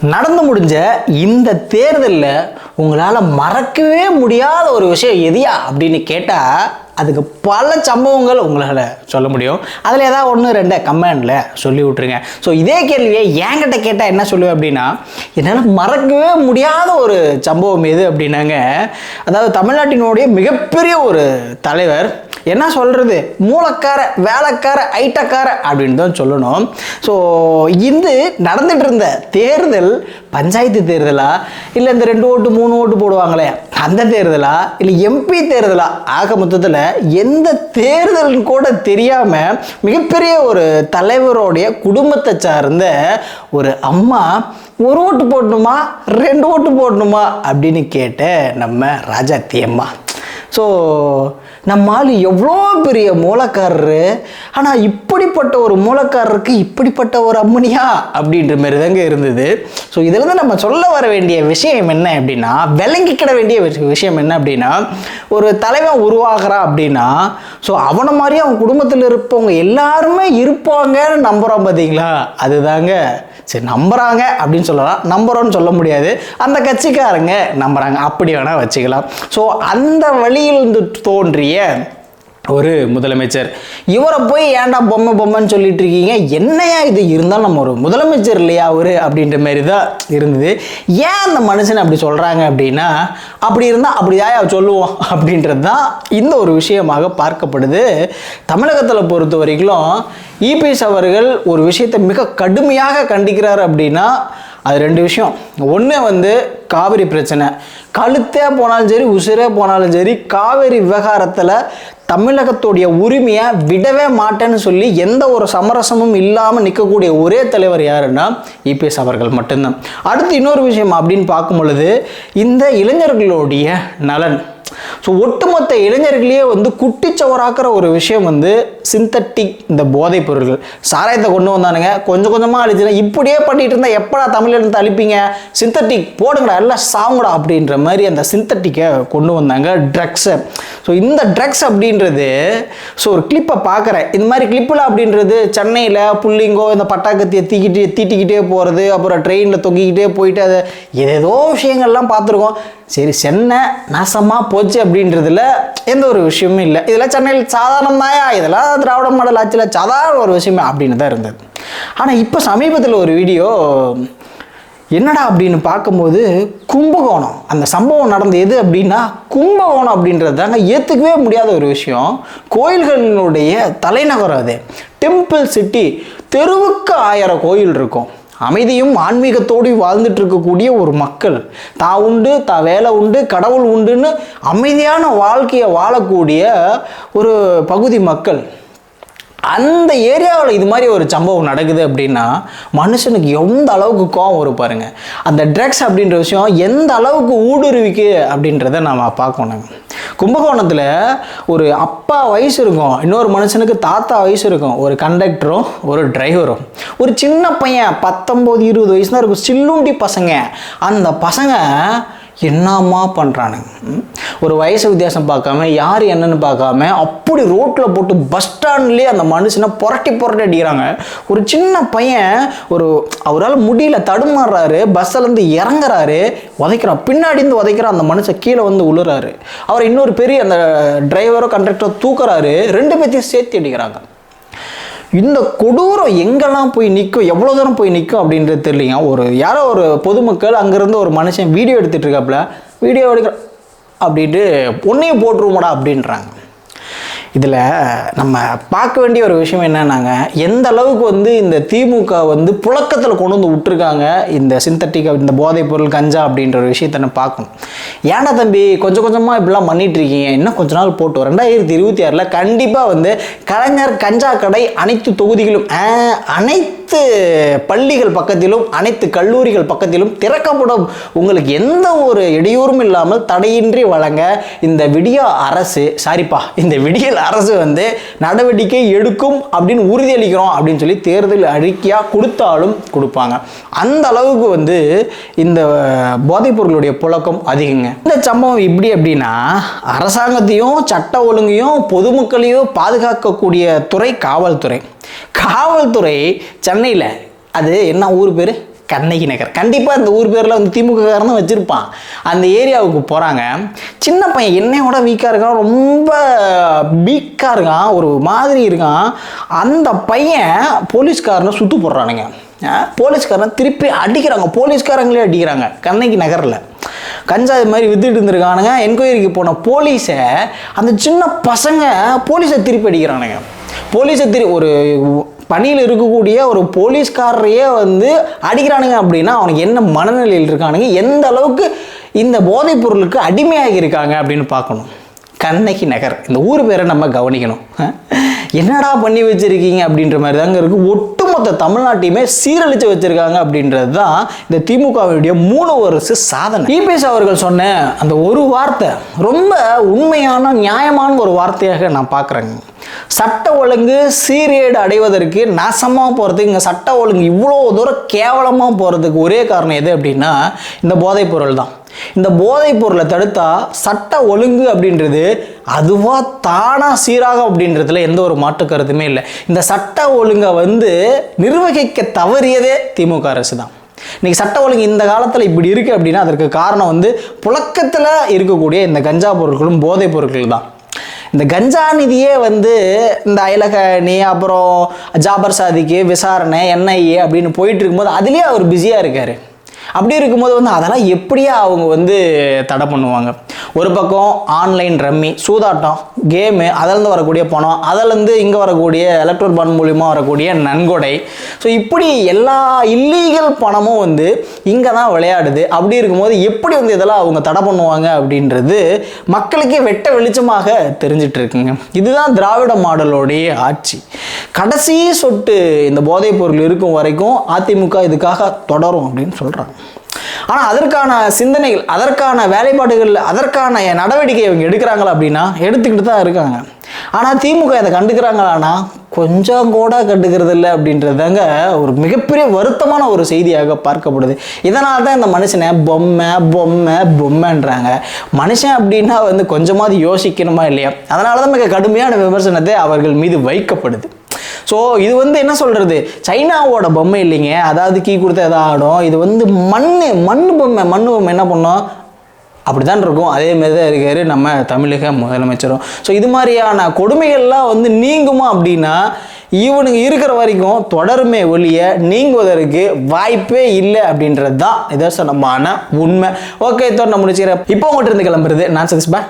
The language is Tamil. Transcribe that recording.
நடந்து முடிஞ்ச இந்த தேர்தலில் உங்களால் மறக்கவே முடியாத ஒரு விஷயம் எதியா அப்படின்னு கேட்டால் அதுக்கு பல சம்பவங்கள் உங்களால் சொல்ல முடியும். அதில் ஏதாவது ஒன்று ரெண்டு கமெண்டில் சொல்லி விட்ருங்க ஸோ இதே கேள்வியை என்கிட்ட கேட்டால் என்ன சொல்லுவேன் அப்படின்னா என்னால் மறக்கவே முடியாத ஒரு சம்பவம் எது அப்படின்னாங்க அதாவது தமிழ்நாட்டினுடைய மிகப்பெரிய ஒரு தலைவர் என்ன சொல்கிறது மூலக்கார வேலைக்கார ஐட்டக்கார அப்படின்னு தான் சொல்லணும். ஸோ இது நடந்துட்டு இருந்த தேர்தல் பஞ்சாயத்து தேர்தலா? இல்லை இந்த ரெண்டு ஓட்டு மூணு ஓட்டு போடுவாங்களே? அந்த தேர்தலா? இல்லை எம்பி தேர்தலா? ஆக மொத்தத்தில் எந்த தேர்தல்னு கூட தெரியாமல் மிகப்பெரிய ஒரு தலைவருடைய குடும்பத்தை சார்ந்த ஒரு அம்மா ஒரு ஓட்டு போடணுமா? ரெண்டு ஓட்டு போடணுமா? அப்படின்னு கேட்ட நம்ம ராஜாத்தி அம்மா. ஸோ நம்ம ஆள் எவ்வளோ பெரிய மூலக்காரரு? ஆனால் இப்படிப்பட்ட ஒரு மூலக்காரருக்கு இப்படிப்பட்ட ஒரு அம்மனியா? அப்படின்ற மாதிரி தாங்க இருந்தது. ஸோ இதிலிருந்து நம்ம சொல்ல வர வேண்டிய விஷயம் என்ன அப்படின்னா விளங்கிக்கிட வேண்டிய விஷயம் என்ன அப்படின்னா ஒரு தலைவன் உருவாகிறான் அப்படின்னா ஸோ அவனை மாதிரி அவன் குடும்பத்தில் இருப்பவங்க எல்லாருமே இருப்பாங்கன்னு நம்புகிறோம் பார்த்தீங்களா அதுதாங்க. சரி நம்புகிறாங்க அப்படின்னு சொல்லலாம். நம்புகிறோன்னு சொல்ல முடியாது. அந்த கட்சிக்காரங்க நம்புகிறாங்க அப்படி வேணால் வச்சுக்கலாம். ஸோ அந்த வழியிலிருந்து தோன்றிய ஒரு முதலமைச்சர். இவரை போய் ஏன்டா பொம்மை பொம்மைன்னு சொல்லிட்டு இருக்கீங்க? என்னையா இது? இருந்தாலும் நம்ம ஒரு முதலமைச்சர் இல்லையா அவரு? அப்படின்ற மாதிரி தான் இருந்தது. ஏன் அந்த மனுஷன் அப்படி சொல்கிறாங்க அப்படின்னா அப்படி இருந்தால் அப்படிதான் சொல்லுவோம் அப்படின்றது தான் இந்த ஒரு விஷயமாக பார்க்கப்படுது. தமிழகத்தில் பொறுத்த வரைக்கும் இபிஎஸ் அவர்கள் ஒரு விஷயத்தை மிக கடுமையாக கண்டிக்கிறார் அப்படின்னா அது ரெண்டு விஷயம். ஒன்று வந்து காவிரி பிரச்சனை. கழுத்தே போனாலும் சரி உசிரே போனாலும் சரி காவிரி விவகாரத்தில் தமிழகத்துடைய உரிமையை விடவே மாட்டேன்னு சொல்லி எந்த ஒரு சமரசமும் இல்லாமல் நிற்கக்கூடிய ஒரே தலைவர் யாருன்னா இபிஎஸ் அவர்கள் மட்டும்தான். அடுத்து இன்னொரு விஷயம் அப்படின்னு பார்க்கும் பொழுது இந்த இளைஞர்களுடைய நலன். ஸோ ஒட்டுமொத்த இளைஞர்களையே வந்து குட்டிச்சவராக்கிற ஒரு விஷயம் வந்து சிந்தட்டிக் இந்த போதைப் பொருள்கள். சாராயத்தை கொண்டு வந்தானுங்க. கொஞ்சம் கொஞ்சமாக அழிச்சுனா இப்படியே பண்ணிட்டு இருந்தால் எப்படா தமிழ்லேருந்து அழிப்பீங்க சிந்தட்டிக் போடுங்கடா எல்லாம் சாவுங்கடா அப்படின்ற மாதிரி அந்த சிந்தட்டிக்கை கொண்டு வந்தாங்க ட்ரக்ஸை ஸோ இந்த ட்ரக்ஸ் அப்படின்றது ஸோ ஒரு கிளிப்பை பார்க்குறேன் இந்த மாதிரி கிளிப்பில் அப்படின்றது சென்னையில் புள்ளிங்கோ இந்த பட்டாக்கத்தியை தீக்கிட்டு தீட்டிக்கிட்டே போகிறது அப்புறம் ட்ரெயினில் தொங்கிக்கிட்டே போயிட்டு அதை ஏதேதோ விஷயங்கள்லாம் பார்த்துருக்கோம். சரி சென்னை நாசமாக போச்சு. அப்படின்றதுல எந்த ஒரு விஷயமும் இல்லை. இதெல்லாம் சென்னையில் சாதாரணம் தாயா இதெல்லாம் திராவிட மாடல் ஆட்சியில் சாதாரண ஒரு விஷயமே அப்படின்னு தான் இருந்தது. ஆனால் இப்போ சமீபத்தில் ஒரு வீடியோ என்னடா அப்படின்னு பார்க்கும்போது கும்பகோணம். அந்த சம்பவம் நடந்த எது அப்படின்னா கும்பகோணம் அப்படின்றது தாங்க ஏற்றுக்கவே முடியாத ஒரு விஷயம். கோயில்களினுடைய தலைநகரம் அது. டெம்பிள் சிட்டி தெருவுக்கு ஆயிரம் கோயில் இருக்கும். அமைதியும் ஆன்மீகத்தோடு வாழ்ந்துட்டு இருக்கக்கூடிய ஒரு மக்கள். தா உண்டு தா வேலை உண்டு கடவுள் உண்டுன்னு அமைதியான வாழ்க்கையை வாழக்கூடிய ஒரு பகுதி மக்கள். அந்த ஏரியாவில் இது மாதிரி ஒரு சம்பவம் நடக்குது அப்படின்னா மனுஷனுக்கு எந்த அளவுக்கு கோவம் வரும் பாருங்க. அந்த ட்ரக்ஸ் அப்படின்ற விஷயம் எந்த அளவுக்கு ஊடுருவிக்கு அப்படின்றத நாம் பார்க்கணும் கும்பகோணத்தில் ஒரு அப்பா வயசு இருக்கும் இன்னொரு மனுஷனுக்கு தாத்தா வயசு இருக்கும். ஒரு கண்டக்டரும் ஒரு டிரைவரும் ஒரு சின்ன பையன் பத்தொம்போது இருபது வயசு தான் இருக்கும். சில்லுண்டி பசங்க. அந்த பசங்க என்னம்மா பண்ணுறானுங்க ஒரு வயசு வித்தியாசம் பார்க்காம யார் என்னன்னு பார்க்காம அப்படி ரோட்டில் போட்டு பஸ் ஸ்டாண்ட்லேயே அந்த மனுஷனை புரட்டி புரட்டி அடிக்கிறாங்க. ஒரு சின்ன பையன் ஒரு அவரால் முடியல தடுமாறுறாரு பஸ்ஸிலேருந்து இறங்குறாரு உதைக்கிறான். பின்னாடி இருந்து உதைக்கிறான் அந்த மனுஷன் கீழே வந்து உழுறாரு. அவர் இன்னொரு பெரிய அந்த டிரைவரோ கண்டக்டரோ தூக்குறாரு. ரெண்டு பேர்த்தையும் சேர்த்து அடிக்கிறாங்க. இந்த கொடூரம் எங்கெல்லாம் போய் நிற்கும் எவ்வளோ தூரம் போய் நிற்கும் அப்படின்றது தெரியலைங்க. ஒரு யாரோ ஒரு பொதுமக்கள் அங்கேருந்து ஒரு மனுஷன் வீடியோ எடுத்துகிட்டு இருக்காப்புல வீடியோ எடுக்கிற அப்படின்ட்டு பொண்ணையும் போட்டுருவோமாடா அப்படின்றாங்க. இதில் நம்ம பார்க்க வேண்டிய ஒரு விஷயம் என்னன்னாங்க எந்த அளவுக்கு வந்து இந்த திமுக வந்து புழக்கத்தில் கொண்டு வந்து விட்டுருக்காங்க இந்த சிந்தட்டிக் இந்த போதைப் பொருள் கஞ்சா அப்படின்ற ஒரு விஷயத்த நம்ம பார்க்கணும். ஏன்டா தம்பி கொஞ்சம் கொஞ்சமாக இப்படிலாம் பண்ணிட்டு இருக்கீங்க இன்னும் கொஞ்ச நாள் போட்டு ரெண்டாயிரத்தி இருபத்தி ஆறில் கண்டிப்பாக வந்து கலைஞர் கஞ்சா கடை அனைத்து தொகுதிகளும் அனைத்து அனைத்து பள்ளிகள் பக்கத்திலும் அனைத்து கல்லூரிகள் பக்கத்திலும் திறக்கப்படும். உங்களுக்கு எந்த ஒரு இடையூறும் இல்லாமல் தடையின்றி வழங்க இந்த விடியா அரசு சாரிப்பா இந்த விடியல் அரசு வந்து நடவடிக்கை எடுக்கும் அப்படின்னு உறுதியளிக்கிறோம் அப்படின்னு சொல்லி தேர்தல் அறிக்கையாக கொடுத்தாலும் கொடுப்பாங்க. அந்த அளவுக்கு வந்து இந்த போதைப் பொருளுடைய புழக்கம் அதிகங்க. இந்த சம்பவம் இப்படி அப்படின்னா அரசாங்கத்தையும் சட்ட ஒழுங்கையும் பொதுமக்களையும் பாதுகாக்கக்கூடிய துறை காவல்துறை. காவல்துறை சென்னையில் அது என்ன ஊர் பேர்? கண்ணகி நகர். கண்டிப்பாக இந்த ஊர் பேரில் வந்து திமுக காரன் வச்சுருப்பான். அந்த ஏரியாவுக்கு போகிறாங்க சின்ன பையன் என்னையோட வீக்காக இருக்கான். ரொம்ப வீக்காக இருக்கான். ஒரு மாதிரி இருக்கான். அந்த பையன் போலீஸ்காரனை சுத்து போடுறானுங்க. போலீஸ்காரன் திருப்பி அடிக்கிறாங்க. போலீஸ்காரங்களே அடிக்கிறாங்க. கண்ணகி நகரில். கஞ்சா இது மாதிரி வித்துட்டு இருந்திருக்கானுங்க. என்கொயரிக்கு போன போலீஸை அந்த சின்ன பசங்க போலீஸை திருப்பி அடிக்கிறானுங்க. போலீஸை திரு ஒரு பணியில் இருக்கக்கூடிய ஒரு போலீஸ்காரரையே வந்து அடிக்கிறானுங்க அப்படின்னா அவனுக்கு என்ன மனநிலையில் இருக்கானுங்க? எந்த அளவுக்கு இந்த போதைப் பொருளுக்கு அடிமையாகி இருக்காங்க அப்படின்னு பார்க்கணும். கண்ணகி நகர். இந்த ஊர் பேரை நம்ம கவனிக்கணும். என்னடா பண்ணி வச்சுருக்கீங்க அப்படின்ற மாதிரி தாங்க இருக்கு. ஒட்டுமொத்த தமிழ்நாட்டையுமே சீரழிச்சு வச்சிருக்காங்க அப்படின்றது தான் இந்த திமுகவுடைய மூணு வருஷ சாதனை. இபிஎஸ் அவர்கள் சொன்ன அந்த ஒரு வார்த்தை ரொம்ப உண்மையான நியாயமான ஒரு வார்த்தையாக நான் பார்க்குறேங்க சட்ட ஒழுங்கு சீரேடு அடைவதற்கு நாசமாக போகிறதுக்கு இங்கே சட்ட ஒழுங்கு இவ்வளோ தூரம் கேவலமாக போகிறதுக்கு ஒரே காரணம் எது அப்படின்னா இந்த போதைப் பொருள் தான் இந்த போதைப் பொருளை தடுத்தா சட்ட ஒழுங்கு அப்படின்றது அதுவாக தானாக சீராக அப்படின்றதுல எந்த ஒரு மாற்று கருத்துமே இல்லை. இந்த சட்ட ஒழுங்கை வந்து நிர்வகிக்க தவறியதே திமுக அரசு தான். இன்னைக்கு சட்ட ஒழுங்கு இந்த காலத்தில் இப்படி இருக்குது அப்படின்னா அதற்கு காரணம் வந்து புழக்கத்தில் இருக்கக்கூடிய இந்த கஞ்சா பொருட்களும் போதைப் பொருட்கள் தான். இந்த கஞ்சா நிதியே வந்து இந்த அயலகணி அப்புறம் ஜாபர் சாதிக்கு விசாரணை என்ஐஏ அப்படின்னு போயிட்டு இருக்கும்போது அதுலேயே அவர் பிஸியாக இருக்கார். அப்படி இருக்கும்போது வந்து அதெல்லாம் எப்படியா அவங்க வந்து தடை பண்ணுவாங்க? ஒரு பக்கம் ஆன்லைன் ரம்மி சூதாட்டம் கேமு அதிலேருந்து வரக்கூடிய பணம் அதிலேருந்து இங்கே வரக்கூடிய எலக்ட்ரோல் பண்ட் மூலிமா வரக்கூடிய நன்கொடை. ஸோ இப்படி எல்லா இல்லீகல் பணமும் வந்து இங்கே தான் விளையாடுது. அப்படி இருக்கும்போது எப்படி வந்து இதெல்லாம் அவங்க தடை பண்ணுவாங்க அப்படின்றது மக்களுக்கே வெட்ட வெளிச்சமாக தெரிஞ்சிட்டு இருக்குங்க இதுதான் திராவிட மாடலோடைய ஆட்சி. கடைசி சொட்டு இந்த போதைப் பொருள் இருக்கும் வரைக்கும் அதிமுக இதுக்காக தொடரும் அப்படின்னு சொல்கிறாங்க ஆனால் அதற்கான சிந்தனைகள் அதற்கான வேலைப்பாடுகள் அதற்கான நடவடிக்கை இவங்க எடுக்கிறாங்களா அப்படின்னா எடுத்துக்கிட்டு தான் இருக்காங்க. ஆனால் திமுக இதை கண்டுக்கிறாங்களான்னா கொஞ்சம் கூட கண்டுக்கிறது இல்லை அப்படின்றதாங்க ஒரு மிகப்பெரிய வருத்தமான ஒரு செய்தியாக பார்க்கப்படுது. இதனால தான் இந்த மனுஷனை பொம்மை பொம்மை பொம்மைன்றாங்க. மனுஷன் அப்படின்னா வந்து கொஞ்சமாவது யோசிக்கணுமா இல்லையா? அதனால தான் மிக கடுமையான விமர்சனத்தை அவர்கள் மீது வைக்கப்படுது. ஸோ இது வந்து என்ன சொல்கிறது சைனாவோட பொம்மை இல்லைங்க. அதாவது கீ கொடுத்தா எதாவது ஆடும். இது வந்து மண் மண் பொம்மை மண் பொம்மை என்ன பண்ணோம்? அப்படி தான் இருக்கும். அதே மாதிரி தான் இருக்கார் நம்ம தமிழக முதலமைச்சரும். ஸோ இது மாதிரியான கொடுமைகள்லாம் வந்து நீங்குமா அப்படின்னா இவனுங்க இருக்கிற வரைக்கும் தொடருமே ஒழிய நீங்குவதற்கு வாய்ப்பே இல்லை அப்படின்றது தான் நிதர்சனமான உண்மை. ஓகே இதோட நான் முடிச்சுக்கிறேன். இப்போ உங்கள்கிட்ட இருந்து கிளம்புறது. நான் சதீஷ்பா